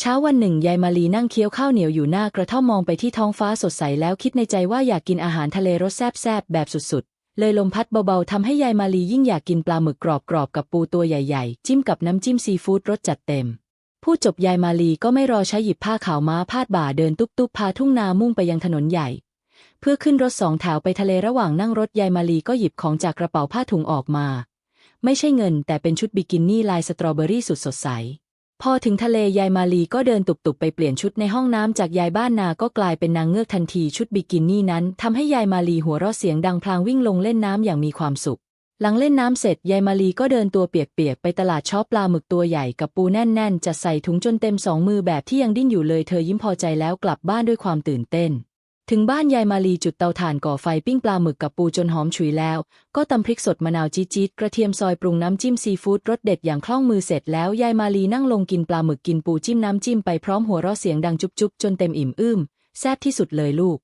เช้าวันหนึ่งยายมาลีนั่งเคี้ยวข้าวเหนียวอยู่หน้ากระท่อมมองไปที่ท้องฟ้าสดใสแล้วคิดในใจว่าอยากกินอาหารทะเลรสแซ่บๆแบบสุดๆ เลยลมพัดเบาๆทำให้ยายมาลียิ่งอยากกินปลาหมึกกรอบๆกับปูตัวใหญ่ๆ จิ้มกับน้ำจิ้มซีฟู้ดรสจัดเต็มพูดจบยายมาลีก็ไม่รอใช้หยิบผ้าขาวม้าพาดบ่าเดินตุ๊บๆพาทุ่งนามุ่งไปยังถนนใหญ่ เพื่อขึ้นรถสองแถวไปทะเลระหว่างนั่งรถยายมาลีก็หยิบของจากกระเป๋าผ้าถุงออกมา ไม่ใช่เงินแต่เป็นชุดบิกินี่ลายสตรอเบอรี่สุดสดใส พอถึงทะเลยายมาลีก็เดินตุบๆไปเปลี่ยนชุดในห้องน้ำจากยายบ้านนาก็กลายเป็นนางเงือกทันทีชุดบิกินี่นั้นทำให้ยายมาลีหัวเราะเสียงดังพลางวิ่งลงเล่นน้ำอย่างมีความสุข หลังเล่นน้ำเสร็จยายมาลีก็เดินตัวเปียกๆไปตลาดช้อปลาหมึกตัวใหญ่กับปูแน่นๆจะใส่ถุงจนเต็มสองมือแบบที่ยังดิ้นอยู่เลยเธอยิ้มพอใจแล้วกลับบ้านด้วยความตื่นเต้น ถึงบ้านยายมาลีจุดเตาถ่านก่อไฟปิ้งปลาหมึกกับปูจนหอมฉุยแล้ว ก็ตำพริกสดมะนาวจี๊ดกระเทียมซอยปรุงน้ำจิ้มซีฟู้ดรสเด็ดอย่างคล่องมือเสร็จแล้วยายมาลีนั่งลงกินปลาหมึกกินปูจิ้มน้ำจิ้มไปพร้อมหัวเราะเสียงดังจุ๊บๆจนเต็มอิ่มอึ้มแซ่บที่สุดเลยลูก